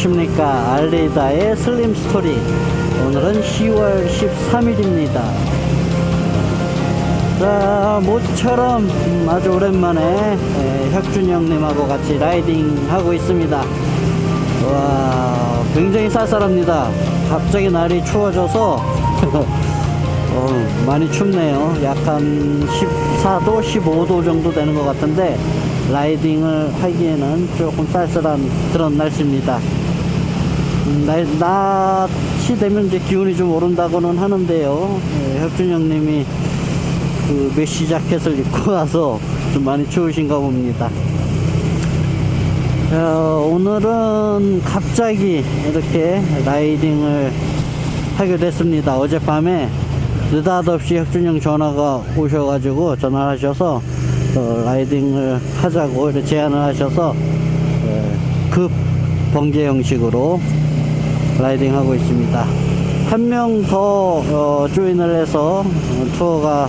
안녕하십니까. 알리다의 슬림 스토리. 오늘은 10월 13일입니다. 자 모처럼 음, 아주 오랜만에 에, 혁준이 형님하고 같이 라이딩 하고 있습니다. 와 굉장히 쌀쌀합니다. 갑자기 날이 추워져서 어, 많이 춥네요. 약한 14도 15도 정도 되는 것 같은데 라이딩을 하기에는 조금 쌀쌀한 그런 날씨입니다. 음, 날, 낮이 되면 이제 기온이 좀 오른다고는 하는데요 예, 혁준 형님이 그 메쉬 자켓을 입고 와서 좀 많이 추우신가 봅니다 자, 오늘은 갑자기 이렇게 라이딩을 하게 됐습니다. 어젯밤에 느닷없이 혁준 형 전화가 오셔가지고 전화를 하셔서 어, 라이딩을 하자고 제안을 하셔서 예, 급 번개 형식으로 라이딩 하고 있습니다. 한 명더 어, 조인을 해서 어, 투어가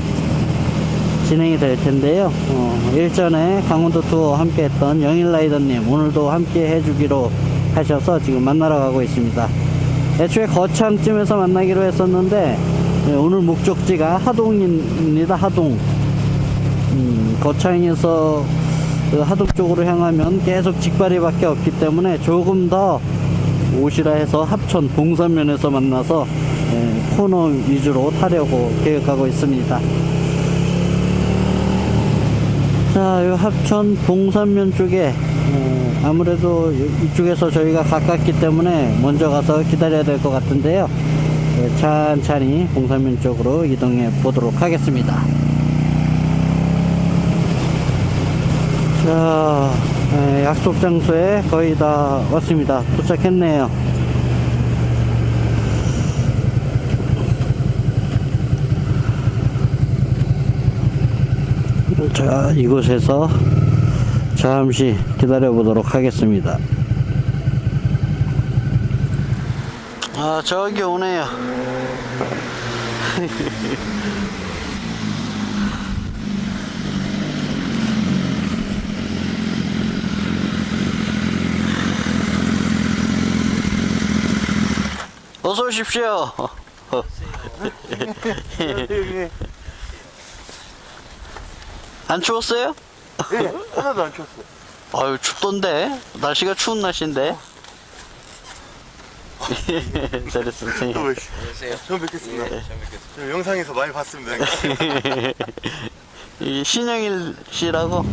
진행이 될 텐데요. 어, 일전에 강원도 투어 함께 했던 영일 라이더님 오늘도 함께 해주기로 하셔서 지금 만나러 가고 있습니다. 애초에 거창쯤에서 만나기로 했었는데 네, 오늘 목적지가 하동입니다. 하동. 음, 거창에서 그 하동 쪽으로 향하면 계속 직발이 밖에 없기 때문에 조금 더 오시라 해서 합천 봉선면에서 만나서 예, 코너 위주로 타려고 계획하고 있습니다. 자, 요 합천 봉산면 쪽에 어, 아무래도 이- 이쪽에서 저희가 가깝기 때문에 먼저 가서 기다려야 될 것 같은데요. 예, 천천히 봉산면 쪽으로 이동해 보도록 하겠습니다. 자, 예, 약속 장소에 거의 다 왔습니다. 도착했네요. 자, 이곳에서 잠시 기다려 보도록 하겠습니다. 아, 저기 오네요. 어서 오십시오. 안 추웠어요? 네, 하나도 안 쳤어요. 아유 춥던데 날씨가 추운 날씨인데 잘했어 또 선생님 왜? 처음 뵙겠습니다. 저 영상에서 많이 봤습니다. 이 신영일 씨라고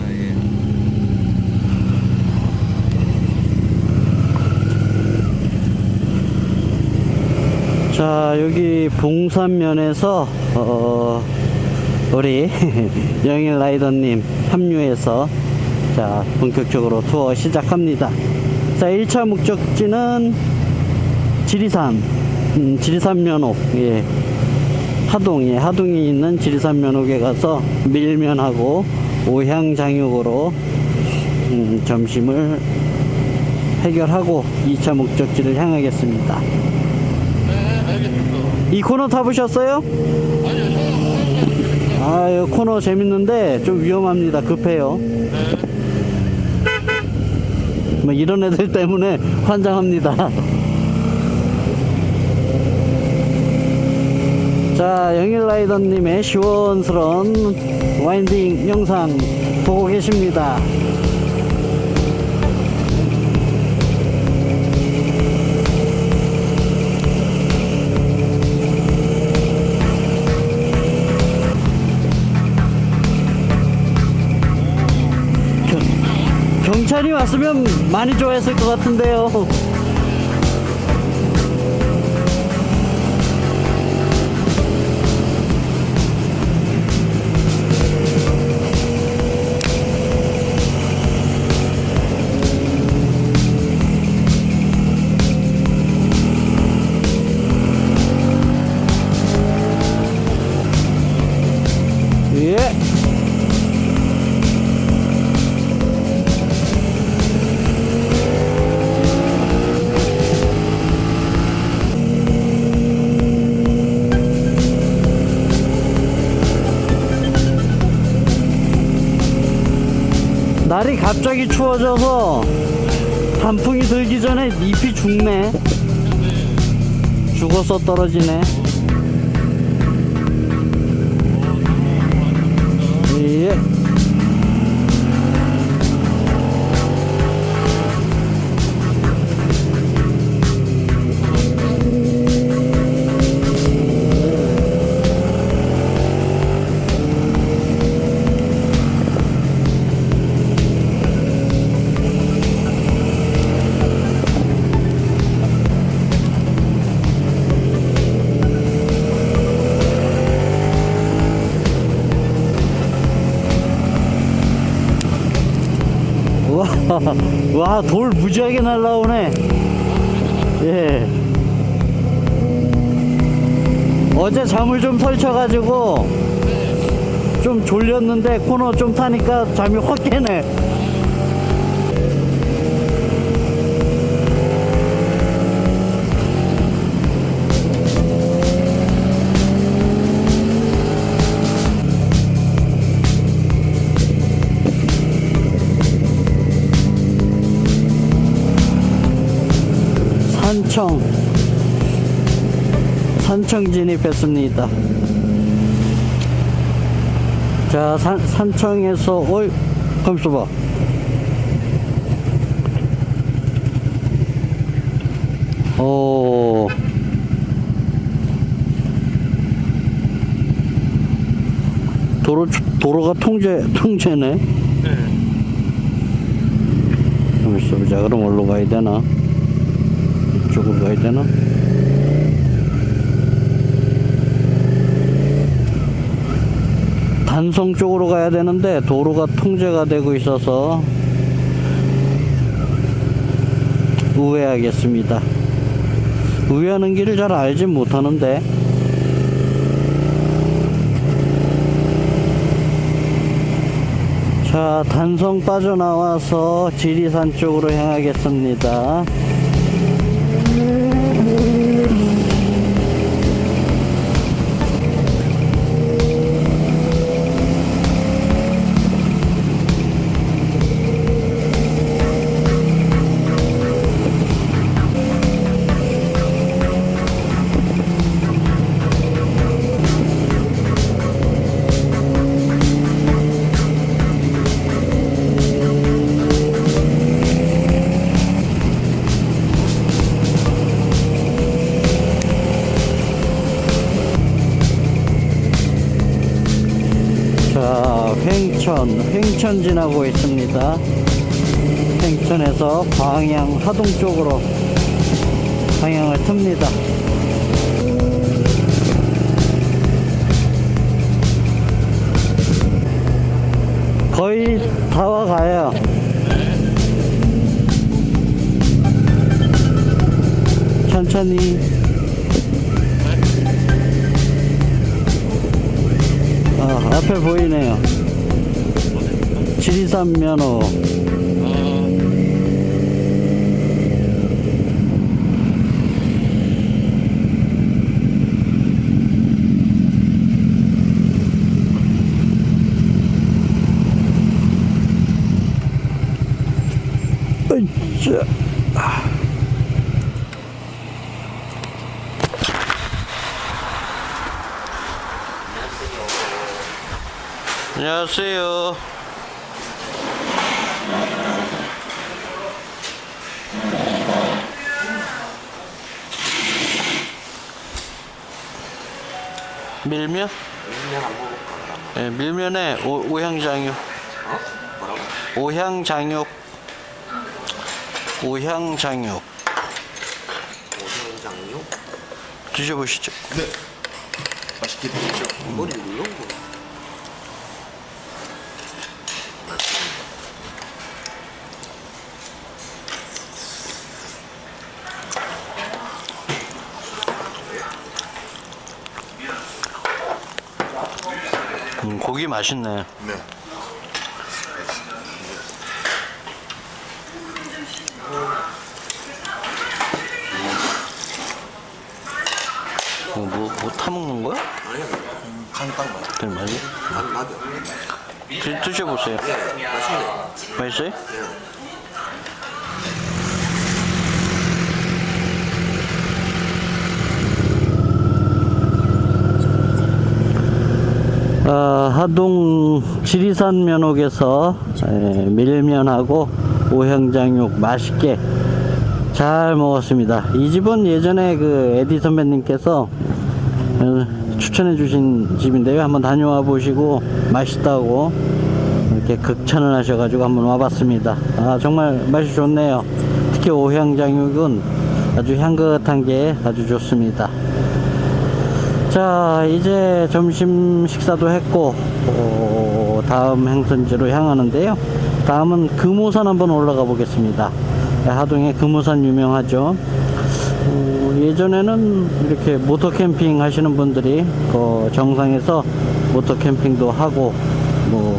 자 여기 봉산면에서 어, 우리 영일 라이더님 합류해서 자 본격적으로 투어 시작합니다 자 1차 목적지는 지리산 음, 지리산 면옥 예. 하동, 예, 하동에 있는 지리산 면옥에 가서 밀면하고 오향장육으로 음, 점심을 해결하고 2차 목적지를 향하겠습니다. 이 코너 타보셨어요? 아, 이 코너 재밌는데 좀 위험합니다. 급해요. 뭐 이런 애들 때문에 환장합니다. 자, 영일라이더님의 시원스러운 와인딩 영상 보고 계십니다. 경- 경찰이 왔으면 많이 좋아했을 것 같은데요. 추워져서 단풍이 들기 전에 잎이 죽네. 죽어서 떨어지네. 예. 와, 와, 돌 무지하게 날라오네. 예. 어제 잠을 좀 설쳐가지고 좀 졸렸는데 코너 좀 타니까 잠이 확 깨네. 산청 산청 진입했습니다 자 산, 산청에서 어이 가만있어 봐 오. 도로 도로가 통제 통제네. 네. 좀 있어보자. 그럼 어디로 가야 되나? 이쪽으로 가야 되나? 단성 쪽으로 가야 되는데 도로가 통제가 되고 있어서 우회하겠습니다. 우회하는 길을 잘 알지 못하는데 자, 단성 빠져나와서 지리산 쪽으로 향하겠습니다. 횡천 지나고 있습니다. 횡천에서 광양 하동 쪽으로 방향을 틉니다. 거의 다 와가요. 천천히. 아, 앞에 보이네요. 지리산 면허. 으쌰. 안녕하세요. 밀면? 밀면 안 먹을 거야. 네, 밀면에 오, 오향장육. 어? 뭐라고? 오향장육. 오향장육. 오선장요? 드셔보시죠. 네. 맛있게 드십시오. 머리 눌러? 음, 고기 맛있네. 네. 뭐, 뭐, 뭐 타먹는 거야? 아니야. 간딱 맛. 그래, 맞아. 난 나도. 드, 드셔보세요. 맛있네. 맛있어요? 네. 어, 하동 지리산 면옥에서 에, 밀면하고 오향장육 맛있게 잘 먹었습니다. 이 집은 예전에 그 에디 선배님께서 어, 추천해 주신 집인데요. 한번 다녀와 보시고 맛있다고 이렇게 극찬을 하셔가지고 한번 와봤습니다. 아 정말 맛이 좋네요. 특히 오향장육은 아주 향긋한 게 아주 좋습니다. 자 이제 점심 식사도 했고 어, 다음 행선지로 향하는데요. 다음은 금오산 한번 올라가 보겠습니다. 하동에 금오산 유명하죠. 어, 예전에는 이렇게 모터 캠핑 하시는 분들이 그 정상에서 모터 캠핑도 하고 뭐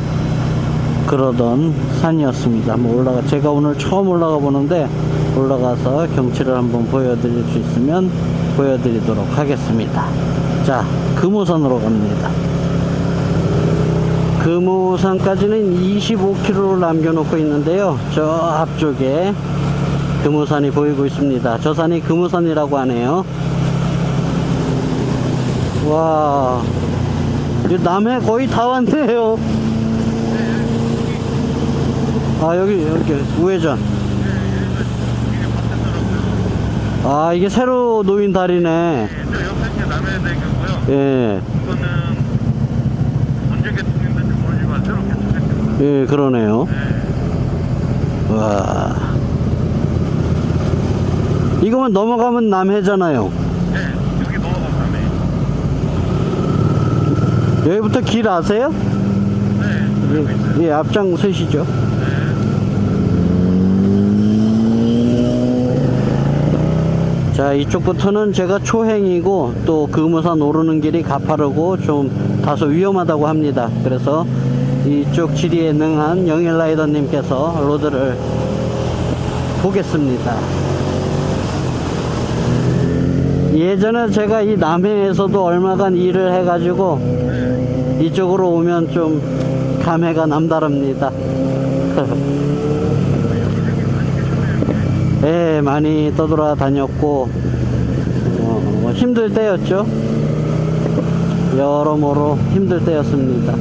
그러던 산이었습니다. 한번 올라가 제가 오늘 처음 올라가 보는데 올라가서 경치를 한번 보여드릴 수 있으면 보여드리도록 하겠습니다. 자, 금호산으로 갑니다. 금호산까지는 25km를 남겨놓고 있는데요. 저 앞쪽에 금호산이 보이고 있습니다. 저 산이 금호산이라고 하네요. 와, 이 남해 거의 다 왔네요. 아 여기 여기 우회전 아 이게 새로 놓인 다리네 저 옆에 남해대교고요. 예, 이거는 언제 개통했는지 모르지만 새로 개통했습니다. 예 그러네요 와 이거만 넘어가면 남해잖아요 네, 여기 넘어가면 남해. 여기부터 길 아세요? 네, 예, 예 앞장 서시죠 자 이쪽부터는 제가 초행이고 또 금호산 오르는 길이 가파르고 좀 다소 위험하다고 합니다. 그래서 이쪽 지리에 능한 영일라이더 님께서 로드를 보겠습니다. 예전에 제가 이 남해에서도 얼마간 일을 해 가지고 이쪽으로 오면 좀 감회가 남다릅니다 예, 많이 떠돌아 다녔고, 어, 뭐 힘들 때였죠. 여러모로 힘들 때였습니다.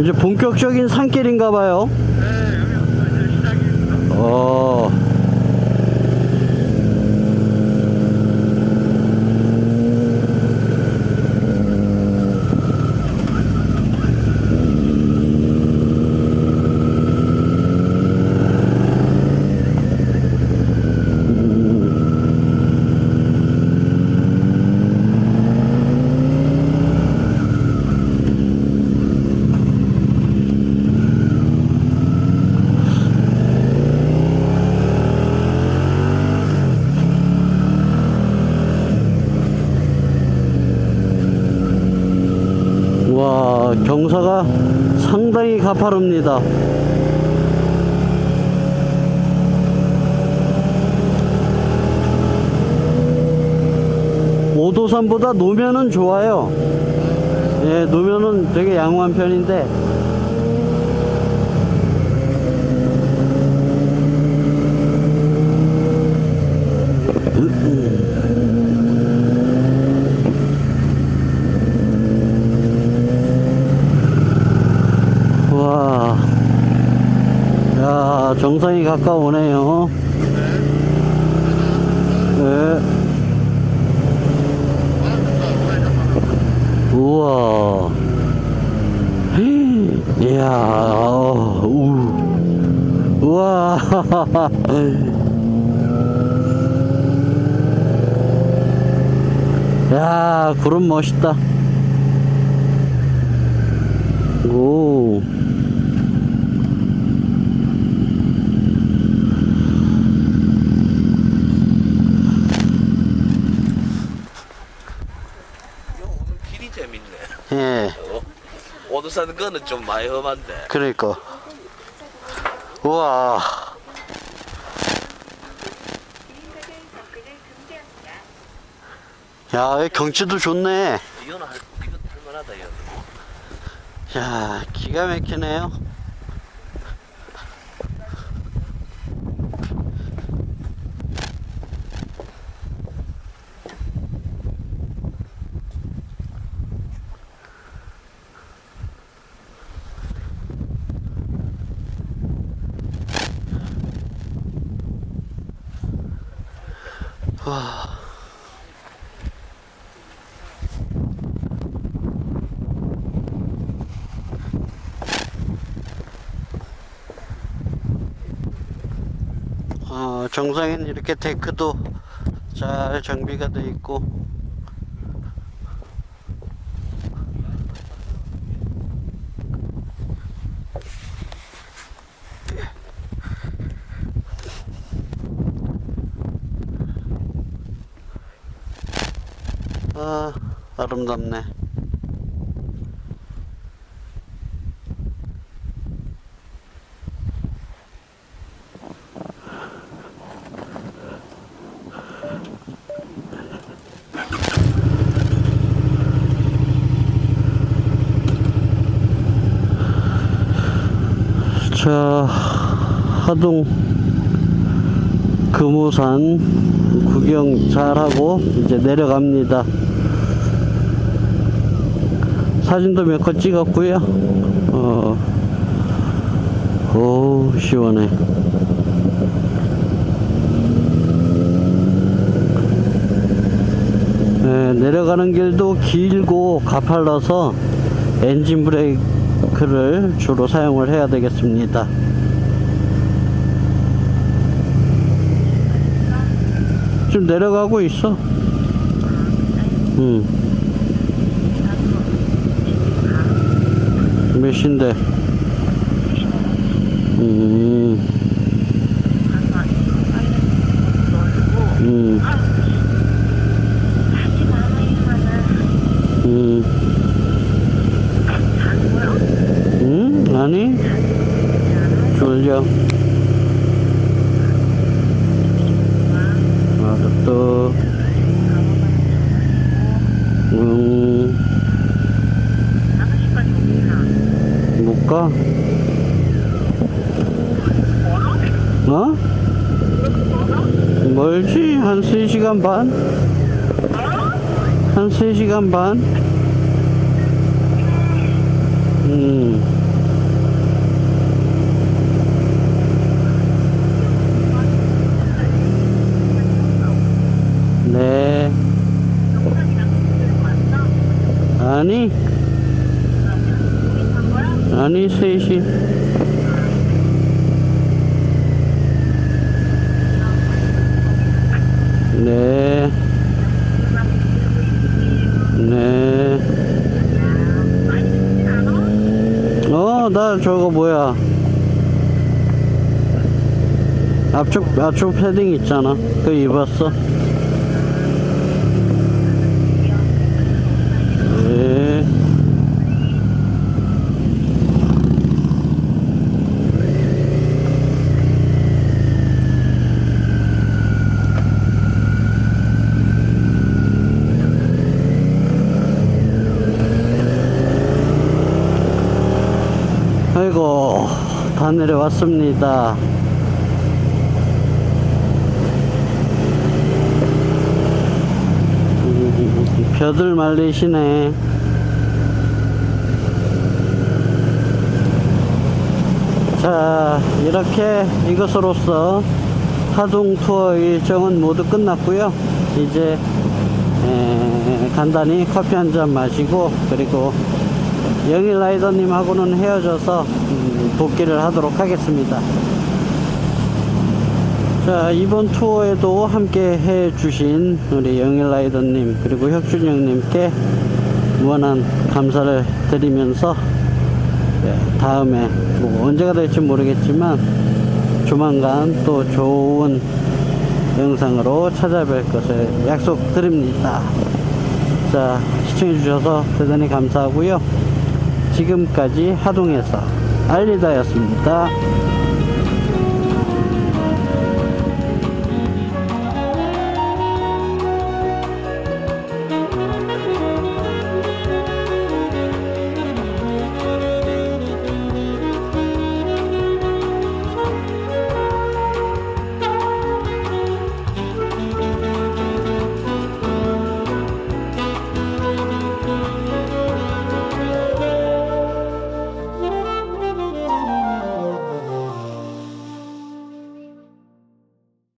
이제 본격적인 산길인가 봐요. 네, 이제 시작입니다. 어. 와, 경사가 상당히 가파릅니다. 오도산보다 노면은 좋아요. 예, 노면은 되게 양호한 편인데. 와, 야, 정상이 가까우네요. 네. 우와. 이야, 어, 우. 우와. 야, 구름 멋있다. 오. 오늘 길이 재밌네. 예, 어? 사는 거는 좀 많이 험한데. 그러니까. 우와. 야, 여기 경치도 좋네. 이거는 할, 할만하다, 이거. 야, 기가 막히네요. 와. 어, 정상에는 이렇게 데크도 잘 정비가 돼 있고. 아 아름답네 자 하동 금우산 구경 잘하고 이제 내려갑니다. 사진도 몇 컷 찍었고요. 어, 오 시원해. 네, 내려가는 길도 길고 가팔라서 엔진 브레이크를 주로 사용을 해야 되겠습니다. 좀 내려가고 있어. 응. 몇인데? 음. 음. 음. 음? 아니? 졸려. 알았어. 음. 못 가? 어? 멀지? 한 3시간 반? 한 3시간 반? 음. 네. 아니. 아니, 셋이. 네. 네. 어, 나 저거 뭐야. 앞쪽, 앞쪽 패딩 있잖아. 그거 입었어. 네. 아이고, 다 내려왔습니다. 음, 벼들 말리시네. 자, 이렇게 이것으로써 하동 투어 일정은 모두 끝났고요. 이제 에, 간단히 커피 한 잔 마시고 그리고 영일 라이더님하고는 헤어져서 음, 복귀를 하도록 하겠습니다. 자, 이번 투어에도 함께 해 주신 우리 영일라이더님, 그리고 혁준 형님께 무한한 감사를 드리면서, 예, 다음에, 뭐 언제가 될지 모르겠지만, 조만간 또 좋은 영상으로 찾아뵐 것을 약속드립니다. 자, 시청해주셔서 대단히 감사하고요. 지금까지 하동에서 알리다였습니다.